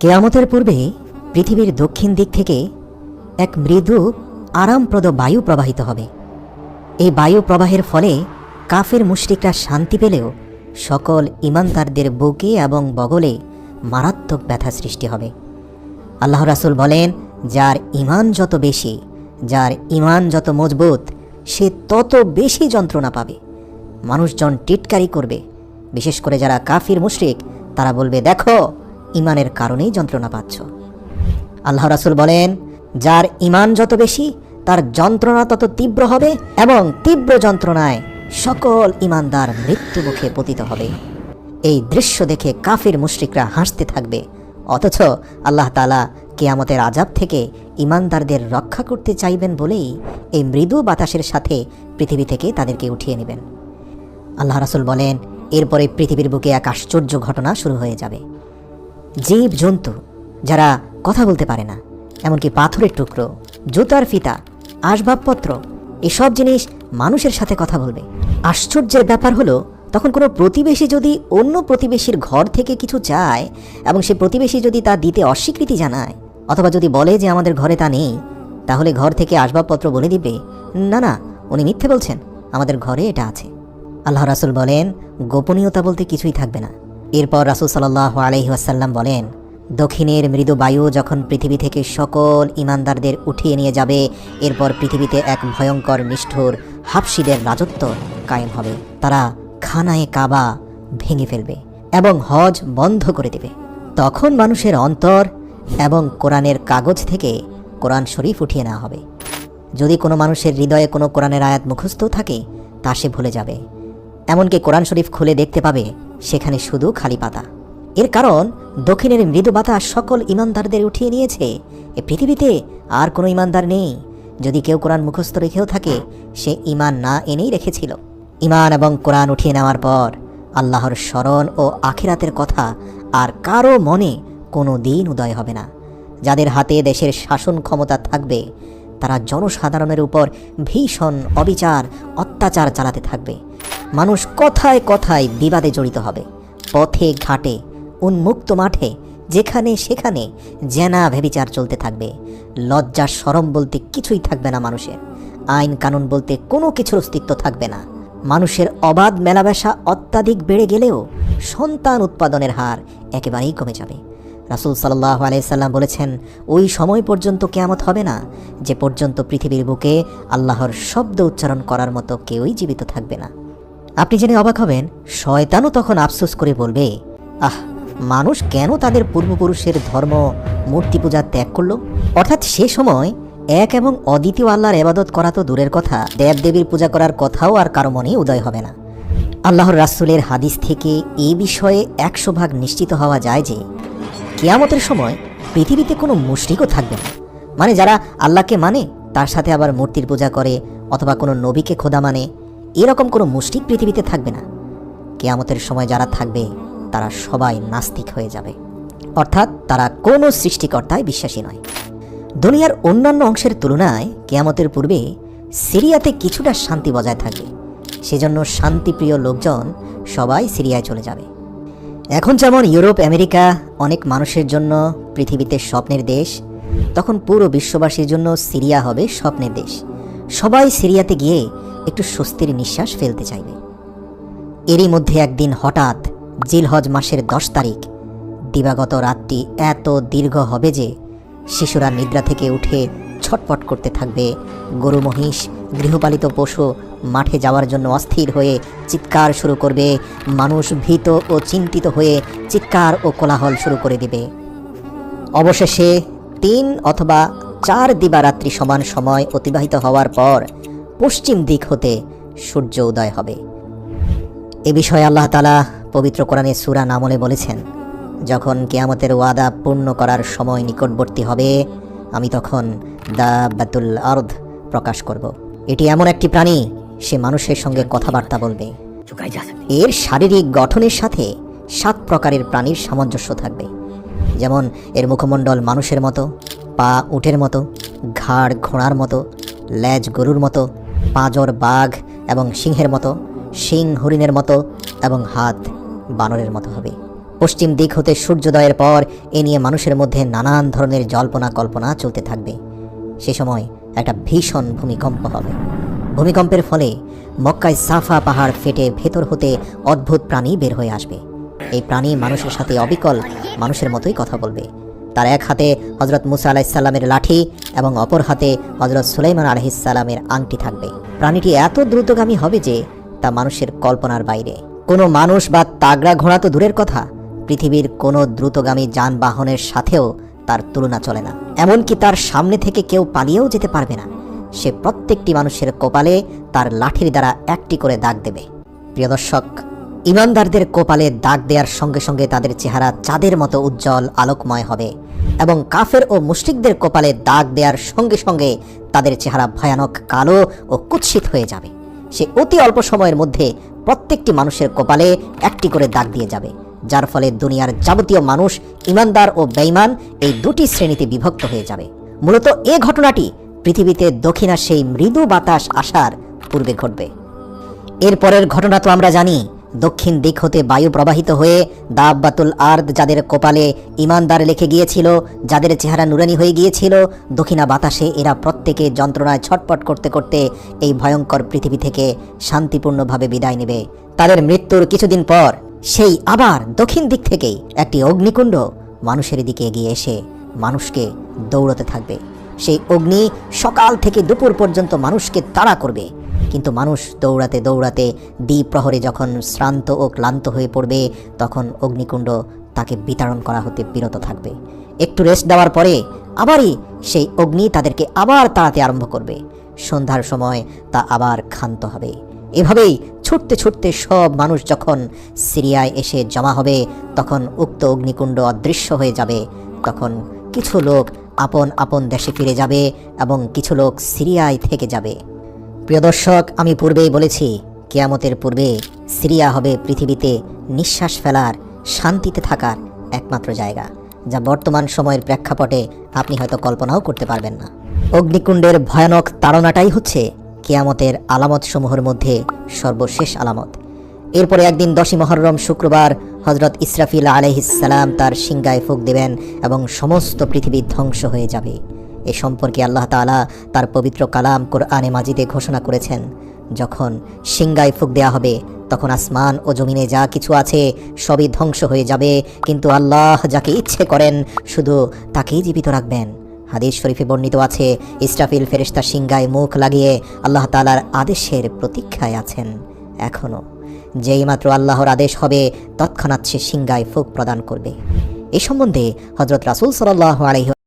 কেয়ামতের পূর্বে পৃথিবীর দক্ষিণ দিক থেকে এক মৃদু, আরামপ্রদ বায়ু প্রবাহিত হবে। এই বায়ু প্রবাহের ফলে কাফের মুশরিকরা শান্তি পেলেও সকল ইমানদারদের বুকে এবং বগলে মারাত্মক ব্যথা সৃষ্টি হবে। আল্লাহ রাসুল বলেন, যার ইমান যত বেশি, যার ইমান যত মজবুত, সে তত বেশি যন্ত্রণা পাবে। মানুষজন টিটকারি করবে। বিশেষ করে যারা কাফির মুশরিক, তারা বলবে, দেখো ইমানের কারণেই যন্ত্রণা পাচ্ছ। আল্লাহ রাসুল বলেন, যার ইমান যত বেশি, তার যন্ত্রণা তত তীব্র হবে এবং তীব্র যন্ত্রণায় সকল ইমানদার মৃত্যু মুখে পতিত হবে। এই দৃশ্য দেখে কাফির মুশরিকরা হাসতে থাকবে। অথচ আল্লাহ তালা কেয়ামতের আজাব থেকে ইমানদারদের রক্ষা করতে চাইবেন বলেই এই মৃদু বাতাসের সাথে পৃথিবী থেকে তাদেরকে উঠিয়ে নেবেন। আল্লাহ রাসুল বলেন, এরপরে পৃথিবীর বুকে এক আশ্চর্য ঘটনা শুরু হয়ে যাবে। জীব জন্তু, যারা কথা বলতে পারে না, এমনকি পাথরের টুকরো, জুতার ফিতা, আসবাবপত্র, এসব জিনিস মানুষের সাথে কথা বলবে। আশ্চর্যের ব্যাপার হলো, তখন কোনো প্রতিবেশী যদি অন্য প্রতিবেশীর ঘর থেকে কিছু চায়, এবং সে প্রতিবেশী যদি তা দিতে অস্বীকৃতি জানায়, অথবা যদি বলে যে আমাদের ঘরে তা নেই, তাহলে ঘর থেকে আসবাবপত্র বলে দিবে, না না, উনি মিথ্যে বলছেন, আমাদের ঘরে এটা আছে। আল্লাহ রাসুল বলেন, গোপনীয়তা বলতে কিছুই থাকবে না। এরপর রাসুল সাল্লাহ আলহিহাসাল্লাম বলেন, দক্ষিণের মৃদু বায়ু যখন পৃথিবী থেকে সকল ইমানদারদের উঠিয়ে নিয়ে যাবে, এরপর পৃথিবীতে এক ভয়ঙ্কর নিষ্ঠুর হাফসিদের রাজত্ব কায়েম হবে। তারা খানায় কাবা ভেঙে ফেলবে এবং হজ বন্ধ করে দেবে। তখন মানুষের অন্তর এবং কোরআনের কাগজ থেকে কোরআন শরীফ উঠিয়ে নেওয়া হবে। যদি কোনো মানুষের হৃদয়ে কোনো কোরআনের আয়াত মুখস্থ থাকে, তা সে ভুলে যাবে। এমনকি কোরআন শরীফ খুলে দেখতে পাবে সেখানে শুধু খালি পাতা। এর কারণ, দক্ষিণের মৃদু বাতাস সকল ইমানদারদের উঠিয়ে নিয়েছে। এ পৃথিবীতে আর কোনো ইমানদার নেই। যদি কেউ কোরআন মুখস্থ রেখেও থাকে, সে ইমান না এনেই রেখেছিল। ইমান এবং কোরআন উঠিয়ে নেওয়ার পর আল্লাহর স্মরণ ও আখিরাতের কথা আর কারও মনে কোনো দিন উদয় হবে না। যাদের হাতে দেশের শাসন ক্ষমতা থাকবে, তারা জনসাধারণের উপর ভীষণ অবিচার, অত্যাচার চালাতে থাকবে। মানুষ কথায় কথায় বিবাদে জড়িত হবে। পথে, ঘাটে, উন্মুক্ত মাঠে, যেখানে সেখানে জেনা ভেবিচার চলতে থাকবে। লজ্জা সরম বলতে কিছুই থাকবে না মানুষের। আইন কানুন বলতে কোনো কিছুর অস্তিত্ব থাকবে না। মানুষের অবাধ মেলাবেশা অত্যাধিক বেড়ে গেলেও সন্তান উৎপাদনের হার একেবারেই কমে যাবে। রাসুল সাল্লাহ আলাইসাল্লাম বলেছেন, ওই সময় পর্যন্ত কেয়ামত হবে না, যে পর্যন্ত পৃথিবীর বুকে আল্লাহর শব্দ উচ্চারণ করার মতো কেউই জীবিত থাকবে না। আপনি জেনে অবাক হবেন, শয়তানও তখন আফসোস করে বলবে, আহ, মানুষ কেন তাদের পূর্বপুরুষের ধর্ম, মূর্তি পূজা ত্যাগ করল? অর্থাৎ সে সময় এক এবং অদ্বিতীয় আল্লাহর এবাদত করা তো দূরের কথা, দেবদেবীর পূজা করার কথাও আর কারও মনে উদয় হবে না। আল্লাহর রাসুলের হাদিস থেকে এই বিষয়ে একশো ভাগ নিশ্চিত হওয়া যায় যে, কেয়ামতের সময় পৃথিবীতে কোনো মুশরিকও থাকবে না। মানে যারা আল্লাহকে মানে তার সাথে আবার মূর্তির পূজা করে অথবা কোনো নবীকে খোদা মানে এরকম কোনো মুশরিক পৃথিবীতে থাকবে না। কেয়ামতের সময় যারা থাকবে, তারা সবাই নাস্তিক হয়ে যাবে। অর্থাৎ তারা কোনো সৃষ্টিকর্তায় বিশ্বাসী নয়। দুনিয়ার অন্যান্য অংশের তুলনায় কেয়ামতের পূর্বে সিরিয়াতে কিছুটা শান্তি বজায় থাকবে। সেজন্য শান্তিপ্রিয় লোকজন সবাই সিরিয়ায় চলে যাবে। এখন যেমন ইউরোপ, আমেরিকা অনেক মানুষের জন্য পৃথিবীতে স্বপ্নের দেশ, তখন পুরো বিশ্ববাসীর জন্য সিরিয়া হবে স্বপ্নের দেশ। সবাই সিরিয়াতে গিয়ে একটু স্বস্তির নিঃশ্বাস ফেলতে চাইবে। এরই মধ্যে একদিন হঠাৎ জিলহজ মাসের দশ তারিখ, দিবাগত রাতটি এত দীর্ঘ হবে যে শিশুরা নিদ্রা থেকে উঠে ছটপট করতে থাকবে। গরু, মহিষ, গৃহপালিত পশু মাঠে যাওয়ার জন্য অস্থির হয়ে চিৎকার শুরু করবে। মানুষ ভীত ও চিন্তিত হয়ে চিৎকার ও কোলাহল শুরু করে দিবে। অবশেষে তিন অথবা চার দিবারাত্রি সমান সময় অতিবাহিত হওয়ার পর পশ্চিম দিক হতে সূর্য উদয় হবে। এ বিষয়ে আল্লাহ তালা পবিত্র কোরআনে সুরা নামলে বলেছেন, যখন কেয়ামতের ওয়াদা পূর্ণ করার সময় নিকটবর্তী হবে, আমি তখন দা বাতুল আর্ধ প্রকাশ করব। এটি এমন একটি প্রাণী, সে মানুষের সঙ্গে কথাবার্তা বলবে। এর শারীরিক গঠনের সাথে সাত প্রকারের প্রাণীর সামঞ্জস্য থাকবে। যেমন, এর মুখমণ্ডল মানুষের মতো পা উটের মতো, ঘাড় ঘোড়ার মতো, লেজ গরুর মতো, পাঁজর বাঘ এবং সিংহের মতো শিং হরিণের মতো এবং হাত বানরের মতো হবে। পশ্চিম দিক হতে সূর্যোদয়ের পর এ নিয়ে মানুষের মধ্যে নানান ধরনের জল্পনা কল্পনা চলতে থাকবে। সে সময় একটা ভীষণ ভূমিকম্প হবে। ভূমিকম্পের ফলে মক্কায় সাফা পাহাড় ফেটে ভেতর হতে অদ্ভুত প্রাণী বের হয়ে আসবে। এই প্রাণী মানুষের সাথে অবিকল মানুষের মতোই কথা বলবে। তার এক হাতে হজরত মুসা আলাহিসাল্লামের লাঠি এবং অপর হাতে হজরত সুলাইমান আলহিসাল্লামের আংটি থাকবে। প্রাণীটি এত দ্রুতগামী হবে যে তা মানুষের কল্পনার বাইরে। কোনো মানুষ বা তাগড়া ঘোড়া তো দূরের কথা। পৃথিবীর কোনো দ্রুতগামী যানবাহনের সাথেও তার তুলনা চলে না। এমনকি তার সামনে থেকে কেউ পালিয়েও যেতে পারবে না। সে প্রত্যেকটি মানুষের কপালে তার লাঠির দ্বারা একটি করে দাগ দেবে। প্রিয় দর্শক, ইমানদারদের কপালে দাগ দেওয়ার সঙ্গে সঙ্গে তাদের চেহারা চাঁদের মতো উজ্জ্বল, আলোকময় হবে। এবং কাফের ও মুশরিকদের কপালে দাগ দেওয়ার সঙ্গে সঙ্গে তাদের চেহারা ভয়ানক কালো ও কুৎসিত হয়ে যাবে। সে অতি অল্প সময়ের মধ্যে প্রত্যেকটি মানুষের কপালে একটি করে দাগ দিয়ে যাবে, যার ফলে দুনিয়ার যাবতীয় মানুষ, ইমানদার ও বেঈমান এই দুটি শ্রেণীতে বিভক্ত হয়ে যাবে। মূলত এ ঘটনাটি পৃথিবীতে দক্ষিণা সেই মৃদু বাতাস আসার পূর্বে ঘটবে। এরপরের ঘটনা তো আমরা জানি দক্ষিণ দিক হতে বায়ু প্রবাহিত হয়ে দাব্বাতুল আর্দ, যাদের কপালে ইমানদার লিখে গিয়েছিল, যাদের চেহারা নুরানি হয়ে গিয়েছিল, দক্ষিণা বাতাসে এরা প্রত্যেকে যন্ত্রণায় ছটপট করতে করতে এই ভয়ঙ্কর পৃথিবী থেকে শান্তিপূর্ণভাবে বিদায় নেবে। তাদের মৃত্যুর কিছুদিন পর সেই আবার দক্ষিণ দিক থেকেই একটি অগ্নিকুণ্ড মানুষের দিকে এগিয়ে এসে মানুষকে দৌড়তে থাকবে। সেই অগ্নি সকাল থেকে দুপুর পর্যন্ত মানুষকে তাড়া করবে। কিন্তু মানুষ দৌড়াতে দৌড়াতে দ্বীপ প্রহরে যখন শ্রান্ত ও ক্লান্ত হয়ে পড়বে, তখন অগ্নিকুণ্ড তাকে বিতরণ করা হতে বিরত থাকবে। একটু রেস্ট দেওয়ার পরে আবারই সেই অগ্নি তাদেরকে আবার তাড়াতে আরম্ভ করবে। সন্ধ্যার সময় তা আবার ক্ষান্ত হবে। এভাবেই ছুটতে ছুটতে সব মানুষ যখন সিরিয়ায় এসে জমা হবে, তখন উক্ত অগ্নিকুণ্ড অদৃশ্য হয়ে যাবে। তখন কিছু লোক আপন আপন দেশে ফিরে যাবে এবং কিছু লোক সিরিয়ায় থেকে যাবে। প্রিয় দর্শক, আমি পূর্বেই বলেছি, কেয়ামতের পূর্বে সিরিয়া হবে পৃথিবীতে নিঃশ্বাস ফেলার, শান্তিতে থাকার একমাত্র জায়গা, যা বর্তমান সময়ের প্রেক্ষাপটে আপনি হয়তো কল্পনাও করতে পারবেন না। অগ্নিকুণ্ডের ভয়ানক তাড়নাটাই হচ্ছে কেয়ামতের আলামত সমূহের মধ্যে সর্বশেষ আলামত। এরপরে একদিন দশই মহরম শুক্রবার হজরত ইসরাফিল আলহিসাল্লাম তার সিংগায় ফুক দেবেন এবং সমস্ত পৃথিবী ধ্বংস হয়ে যাবে। এ সম্পর্কে আল্লাহ তাআলা তার পবিত্র কালাম কোরআনে মাজিদে ঘোষণা করেছেন। যখন সিংগায় ফুক দেয়া হবে, তখন আসমান ও জমিনে যা কিছু আছে সবই ধ্বংস হয়ে যাবে, কিন্তু আল্লাহ যাকে ইচ্ছে করেন শুধু তাকেই জীবিত রাখবেন। হাদিস শরীফে বর্ণিত আছে, ইসরাফিল ফেরেশতা সিংগায় মুখ লাগিয়ে আল্লাহ তাআলার আদেশের প্রতীক্ষায় আছেন। এখনও যেই মাত্র আল্লাহর আদেশ হবে, তৎক্ষণাৎ সে সিংগায় ফুক প্রদান করবে। এ সম্বন্ধে হজরত রাসুল সাল্লাহ আলহি